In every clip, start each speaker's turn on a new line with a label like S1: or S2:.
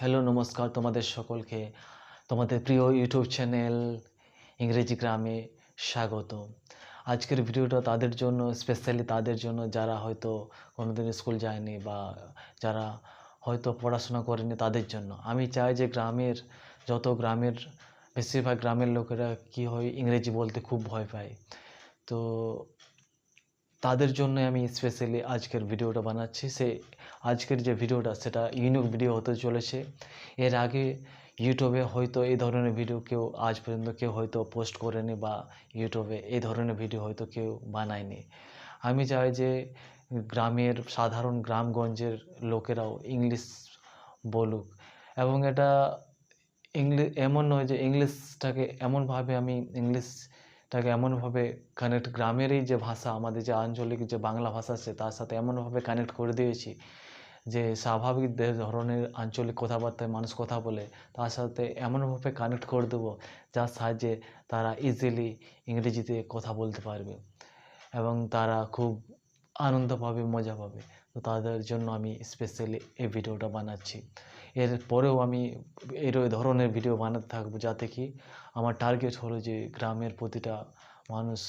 S1: Hello, নমস্কার তোমাদের সকলকে। তোমাদের প্রিয় ইউটিউব চ্যানেল ইংরেজি গ্রামে স্বাগত। আজকের ভিডিওটা তাদের জন্য, স্পেশালি তাদের জন্য যারা হয়তো কোনোদিন স্কুল যায়নি বা যারা হয়তো পড়াশোনা করেনি তাদের জন্য। আমি চাই যে গ্রামের, যত গ্রামের, বেশিরভাগ গ্রামের লোকেরা কি হয় ইংরেজি বলতে খুব ভয় পায়। তো তাদের জন্য আমি স্পেশালি আজকের ভিডিওটা বানাচ্ছি। সে আজকের যে ভিডিওটা, সেটা ইউনিক ভিডিও হতে চলেছে। এর আগে ইউটিউবে হয়তো এই ধরনের ভিডিও কেউ আজ পর্যন্ত কেউ হয়তো পোস্ট করেনি বা ইউটিউবে এই ধরনের ভিডিও হয়তো কেউ বানায়নি। আমি চাই যে গ্রামের, সাধারণ গ্রামগঞ্জের লোকেরাও ইংলিশ বলুক এবং এটা ইংলিশ এমন নয় যে ইংলিশটাকে এমনভাবে আমি ইংলিশটাকে এমনভাবে কানেক্ট গ্রামেরই যে ভাষা, আমাদের যে আঞ্চলিক যে বাংলা ভাষা আছে, তার সাথে এমনভাবে কানেক্ট করে দিয়েছি যে স্বাভাবিক ধরনের আঞ্চলিক কথাবার্তায় মানুষ কথা বলে, তার সাথে এমনভাবে কানেক্ট করে দেবো যার সাহায্যে তারা ইজিলি ইংরেজিতে কথা বলতে পারবে এবং তারা খুব আনন্দ পাবে, মজা পাবে। তো তাদের জন্য আমি স্পেশালি এই ভিডিওটা বানাচ্ছি। এর পরেও আমি এর ধরনের ভিডিও বানাতে থাকব যাতে কি আমার টার্গেট হলো যে গ্রামের প্রতিটা মানুষ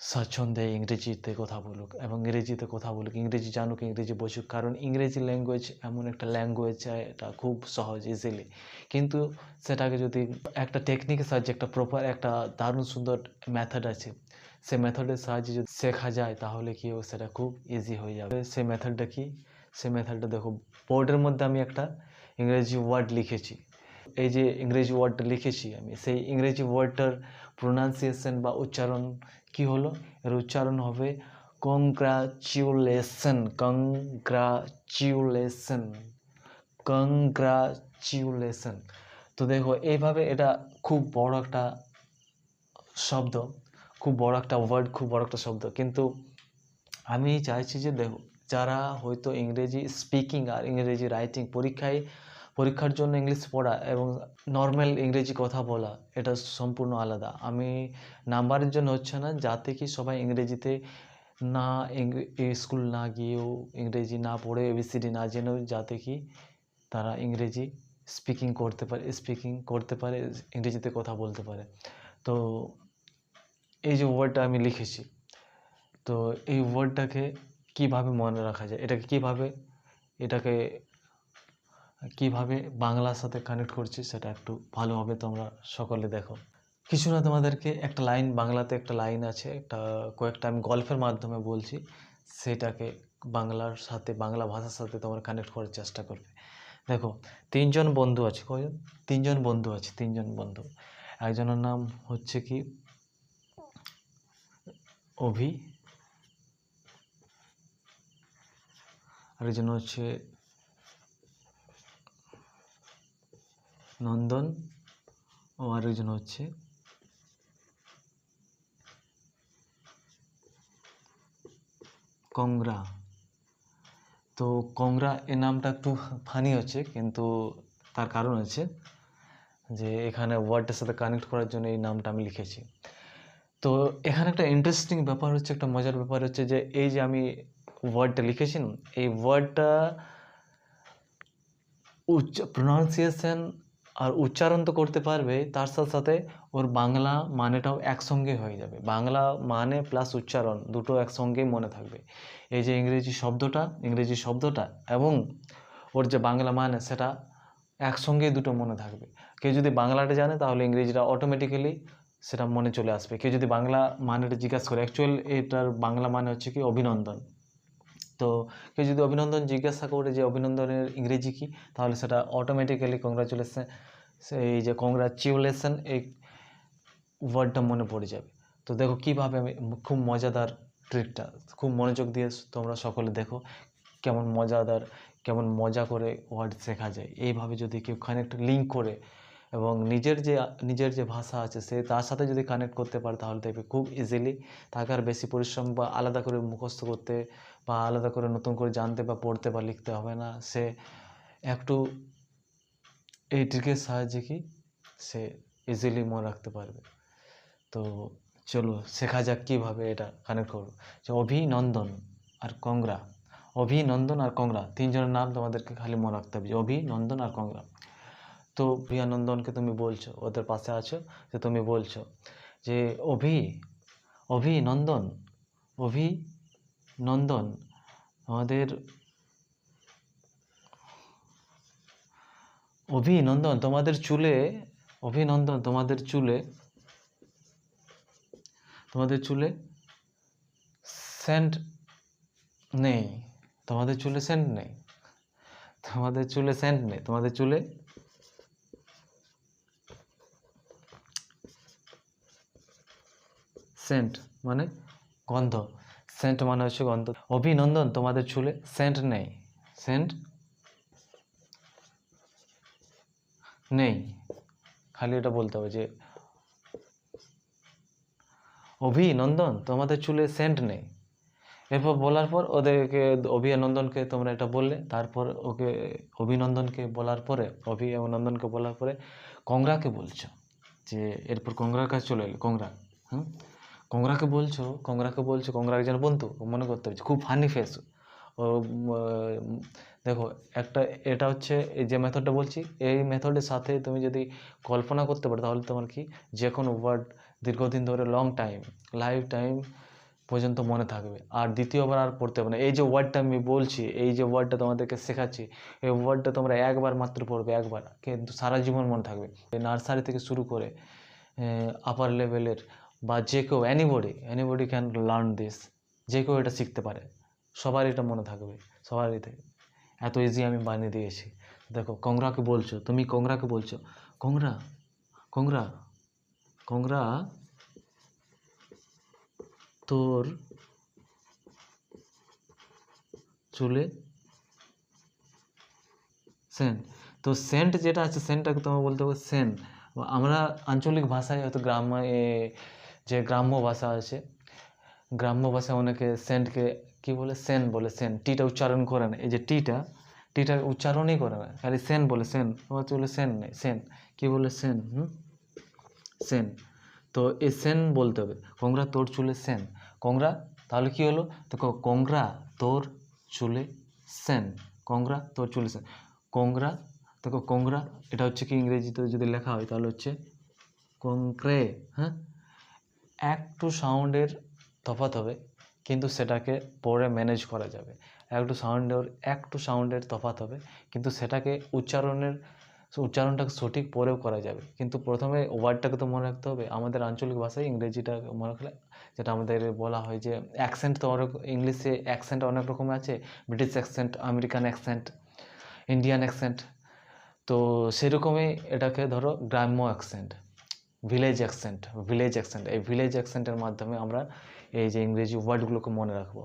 S1: স্বাচ্ছন্দ্যে ইংরেজিতে কথা বলুক এবং ইংরেজিতে কথা বলুক, ইংরেজি জানুক, ইংরেজি বসুক কারণ ইংরেজি ল্যাঙ্গুয়েজ এমন একটা ল্যাঙ্গুয়েজ এটা খুব সহজ ইজিলি কিন্তু সেটাকে যদি একটা টেকনিকের সাহায্যে, একটা প্রপার একটা দারুণ সুন্দর মেথড আছে সে মেথডের সাহায্যে যদি শেখা যায়, তাহলে কি সেটা খুব ইজি হয়ে যাবে। সে মেথডটা কি সে মেথডটা দেখো। বোর্ডের মধ্যে আমি একটা ইংরেজি ওয়ার্ড লিখেছি। এই যে ইংরেজি ওয়ার্ডটা লিখেছি আমি, সেই ইংরেজি ওয়ার্ডটার প্রোনাউন্সিয়েশন বা উচ্চারণ কি হলো? এর উচ্চারণ হবে কংগ্রাচুলেশন কংগ্রাচুলেশন কংগ্রাচুলেশন তো দেখো, এইভাবে এটা খুব বড় একটা শব্দ, খুব বড় একটা ওয়ার্ড খুব বড় একটা শব্দ। কিন্তু আমি চাইছি যে দেখো যারা হয়তো ইংরেজি স্পিকিং আর ইংরেজি রাইটিং পরীক্ষায়, পরীক্ষার জন্য ইংলিশ পড়া এবং নর্মাল ইংরেজি কথা বলা, এটা সম্পূর্ণ আলাদা। আমি নাম্বারের জন্য হচ্ছে না, যাতে কি সবাই ইংরেজিতে না স্কুল না গিয়েও ইংরেজি না পড়ে এবিসিডি না জেনেও যাতে কি তারা ইংরেজি স্পিকিং করতে পারে স্পিকিং করতে পারে, ইংরেজিতে কথা বলতে পারে। তো এই যে ওয়ার্ডটা আমি লিখেছি, তো এই ওয়ার্ডটাকে কীভাবে মনে রাখা যায়? এটাকে কীভাবে এটাকে কীভাবে বাংলার সাথে কানেক্ট করছি সেটা একটু ভালোভাবে তোমরা সকলে দেখো। কিছু না তোমাদেরকে একটা লাইন বাংলাতে একটা লাইন আছে, একটা কয়েকটা আমি গল্পের মাধ্যমে বলছি, সেটাকে বাংলার সাথে, বাংলা ভাষার সাথে তোমরা কানেক্ট করার চেষ্টা করবে। দেখো, তিনজন বন্ধু আছে, কয়জন? তিনজন বন্ধু আছে, তিনজন বন্ধু। একজনের নাম হচ্ছে কি? অভি আরেকজন হচ্ছে নন্দন ও আরেকজন হচ্ছে কংগ্রা তো কংগ্রা এ নামটা একটু ফানি হচ্ছে কিন্তু তার কারণ আছে যে এখানে ওয়ার্ডটার সাথে কানেক্ট করার জন্য এই নামটা আমি লিখেছি। তো এখানে একটা ইন্টারেস্টিং ব্যাপার হচ্ছে, একটা মজার ব্যাপার হচ্ছে যে এই যে আমি ওয়ার্ডটা লিখেছেন? এই ওয়ার্ডটা উচ্চ প্রোনাউন্সিয়েশন আর উচ্চারণ তো করতে পারবে, তার সাথে সাথে ওর বাংলা মানেটাও একসঙ্গে হয়ে যাবে। বাংলা মানে প্লাস উচ্চারণ, দুটো একসঙ্গেই মনে থাকবে। এই যে ইংরেজি শব্দটা ইংরেজি শব্দটা এবং ওর যে বাংলা মানে সেটা একসঙ্গেই দুটো মনে থাকবে। কেউ যদি বাংলাটা জানে, তাহলে ইংরেজিটা অটোমেটিক্যালি সেটা মনে চলে আসবে। কেউ যদি বাংলা মানেটা জিজ্ঞাসা করে অ্যাকচুয়াল এটার বাংলা মানে হচ্ছে কি, অভিনন্দন। তো কেউ যদি অভিনন্দন জিজ্ঞাসা করে যে অভিনন্দনের ইংরেজি কী, তাহলে সেটা অটোমেটিক্যালি কংগ্রাচুলেশন এই যে কংগ্রাচুলেশন এই ওয়ার্ডটা মনে পড়ে যাবে। তো দেখো কীভাবে আমি খুব মজাদার ট্রিকটা খুব মনোযোগ দিয়ে তোমরা সকলে দেখো কেমন মজাদার, কেমন মজা করে ওয়ার্ড শেখা যায়। এইভাবে যদি কেউ কানেক্ট লিঙ্ক করে এবং নিজের যে নিজের যে ভাষা আছে সে তার সাথে যদি কানেক্ট করতে পারে তাহলে দেখবে খুব ইজিলি তাকে আর বেশি পরিশ্রম বা আলাদা করে মুখস্থ করতে বা আলাদা করে নতুন করে জানতে বা পড়তে বা লিখতে হবে না। সে একটু এই ট্রিকের সাহায্যে কি সে ইজিলি মনে রাখতে পারবে। তো চলো শেখা যাক কীভাবে এটা কানেক্ট করব। যে অভিনন্দন আর কংগ্রা, অভিনন্দন আর কংগ্রা, তিনজনের নাম তোমাদেরকে খালি মনে রাখতে হবে যে অভিনন্দন আর কংগ্রা। তো প্রিয়ানন্দনকে তুমি বলছো, ওদের পাশে আছো, যে তুমি বলছো যে, অভি অভিনন্দন অভিনন্দন আমাদের অভিনন্দন তোমাদের চুলে অভিনন্দন তোমাদের চুলে তোমাদের চুলে সেন্ট নেই, তোমাদের চুলে সেন্ট নেই, তোমাদের চুলে সেন্ট নেই, তোমাদের চুলে সেন্ট মানে গন্ধ। সেন্ট মানে হচ্ছে গন্ধ। অভিনন্দন, তোমাদের চুলে সেন্ট নেই। সেন্ট নেই। খালি এটা বলতে হবে যে অভিনন্দন, তোমাদের চুলে সেন্ট নেই। এরপর বলার পর ওদেরকে অভিনন্দনকে তোমরা এটা বললে। তারপর ওকে অভিনন্দনকে বলার পরে, অভিনন্দনকে বলার পরে কংগ্রাকে বলছো যে এরপর কংগ্রার কাছে চলে এলো। কংগ্রা, হুম? কংগ্রাকে বলছো কংগ্রাকে বলছো কংগ্রা একজন বন্ধু মনে করতে হবে খুব ফানি ফেস ও। দেখো, একটা, এটা হচ্ছে এই যে মেথডটা বলছি, এই মেথডের সাথে তুমি যদি কল্পনা করতে পারো, তাহলে তোমার কি যে কোনো ওয়ার্ড দীর্ঘদিন ধরে লং টাইম লাইফ টাইম পর্যন্ত মনে থাকবে। আর দ্বিতীয়বার আর পড়তে হবে না। এই যে ওয়ার্ডটা আমি বলছি, এই যে ওয়ার্ডটা তোমাদেরকে শেখাচ্ছি, এই ওয়ার্ডটা তোমরা একবার মাত্র পড়বে, একবার। কিন্তু সারা জীবন মনে থাকবে। নার্সারি থেকে শুরু করে আপার লেভেলের বা যে কেউ anybody anybody can learn this যে কেউ এটা শিখতে পারে। সবার এটা মনে থাকবে সবারই থেকে। এত ইজি আমি বানিয়ে দিয়েছি। দেখো কংগ্রাকে বলছো তুমি কংগ্রাকে বলছো কংগ্রা কংগ্রা কংগ্রা তোর চুলে সেন্ট তো সেন্ট যেটা আছে সেন্টটাকে তোমার বলতে হবে সেন আমরা আঞ্চলিক ভাষায় হয়তো গ্রাম্য এ, যে গ্রাম্য ভাষা আছে, গ্রাম্য ভাষায় অনেকে সেন্টকে কি বলে? সেন বলে, সেন। টিটা উচ্চারণ করে না এই যে টিটা টিটা উচ্চারণই করে না। খালি সেন বলে, সেন। তোমার চলে সেন নেই। সেন। কি বলে? সেন, হুম? সেন। তো এই সেন বলতে হবে। কংগ্রা তোর চুলে সেন। কংগ্রা তাহলে কি হলো? দেখো কংগ্রা তোর চুলে সেন। কংগ্রা তোর চুলে সেন। কংগ্রা দেখো কংগ্রা এটা হচ্ছে কি ইংরেজিতে যদি লেখা হয়, তাহলে হচ্ছে কংক্রে হ্যাঁ? একটু সাউন্ডের তফাৎ হবে, কিন্তু সেটাকে পরে ম্যানেজ করা যাবে। একটু সাউন্ডের একটু সাউন্ডের তফাৎ হবে, কিন্তু সেটাকে উচ্চারণের, উচ্চারণটাকে সঠিক পরেও করা যাবে। কিন্তু প্রথমে ওয়ার্ডটাকে তো মনে রাখতে হবে। আমাদের আঞ্চলিক ভাষায় ইংরেজিটা মনে রাখলে, যেটা আমাদের বলা হয় যে অ্যাকসেন্ট তো অনেক, ইংলিশে অ্যাকসেন্ট অনেক রকম আছে British accent American accent Indian accent তো সেরকমই এটাকে ধরো গ্রাম্য accent village accent village accent এই ভিলেজ অ্যাকসেন্টের মাধ্যমে আমরা এই যে ইংরেজি ওয়ার্ডগুলোকে মনে রাখব।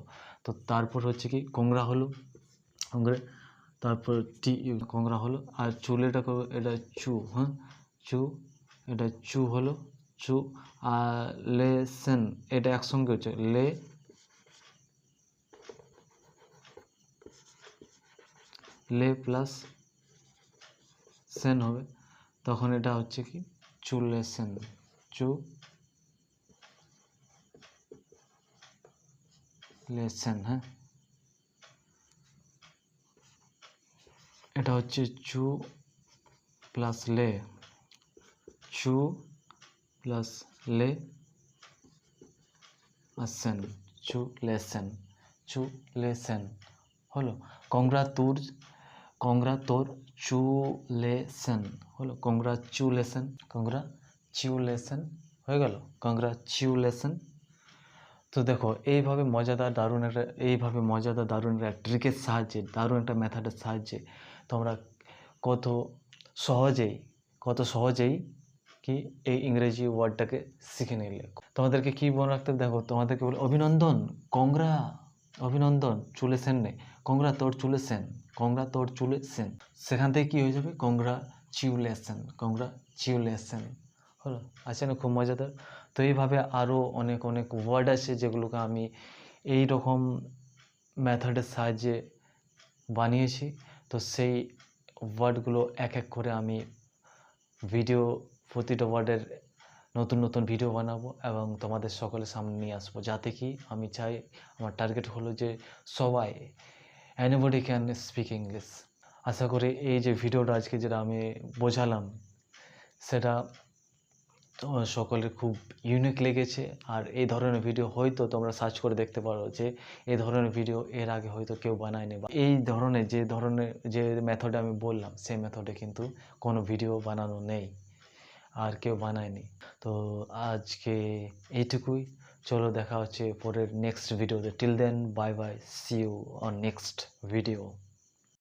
S1: তো তারপর হচ্ছে কি, কোংরা হলো, কোংরা, তারপর টি, কোংরা হলো, আর চুলেটাকে এটা চু হ্যাঁ চু, এটা চু হলো, চু, আর লেসেন এটা একসঙ্গে হচ্ছে, লে লে প্লাস সেন হবে, তখন এটা হচ্ছে কি চুলেসেন চু লেসেন হ্যাঁ। এটা হচ্ছে চু প্লাস লে। চু প্লাস লে আর সেন চু লেসেন চু লেসেন হলো, কংগ্রাতুর কংগ্রাতোর চুলেসন হলো কংগ্রাচুলেশন কংগ্রাচুলেশন হয়ে গেল? কংগ্রাচুলেশন তো দেখো, এইভাবে মজাদার দারুণ একটা, এইভাবে মজাদার দারুণ একটা ট্রিকের সাহায্যে, দারুণ একটা মেথডের সাহায্যে তোমরা কত সহজেই কত সহজেই কি এই ইংরেজি ওয়ার্ডটাকে শিখে নিলে। তোমাদেরকে কী মনে রাখতে? দেখো, তোমাদেরকে বলে, অভিনন্দন কংগ্রা অভিনন্দন চুলে সেন নেই কংগ্রা তোর চুলে কংগ্রা তোর চুলে সেন। সেখান থেকে কী হয়ে যাবে? কংগ্রা চিউলেশন কংগ্রা চিউলেশন হলো আছে না, খুব মজাদার। তো এইভাবে আরও অনেক অনেক ওয়ার্ড আছে যেগুলোকে আমি এই রকম মেথডের সাহায্যে বানিয়েছি। তো সেই ওয়ার্ডগুলো এক এক করে আমি ভিডিও প্রতিটা ওয়ার্ডের নতুন নতুন ভিডিও বানাবো এবং তোমাদের সকলের সামনে নিয়ে আসব। যাতে কি আমি চাই, আমার টার্গেট হলো যে সবাই এনিবডি ক্যান স্পিক ইংলিশ আশা করি এই যে ভিডিওটা আজকে যেটা আমি বোঝালাম, সেটা সকলের খুব ইউনিক লেগেছে। আর এই ধরনের ভিডিও হয়তো তোমরা সার্চ করে দেখতে পারো যে, এই ধরনের ভিডিও এর আগে হয়তো কেউ বানায়নি বা এই ধরনের যে ধরনের যে মেথডে আমি বললাম, সেই মেথডে কিন্তু কোনো ভিডিও বানানো নেই, আর কেউ বানায়নি। তো আজকে এইটুকুই। চলো দেখা হচ্ছে পরের নেক্সট ভিডিওতে till then bye bye see you on next video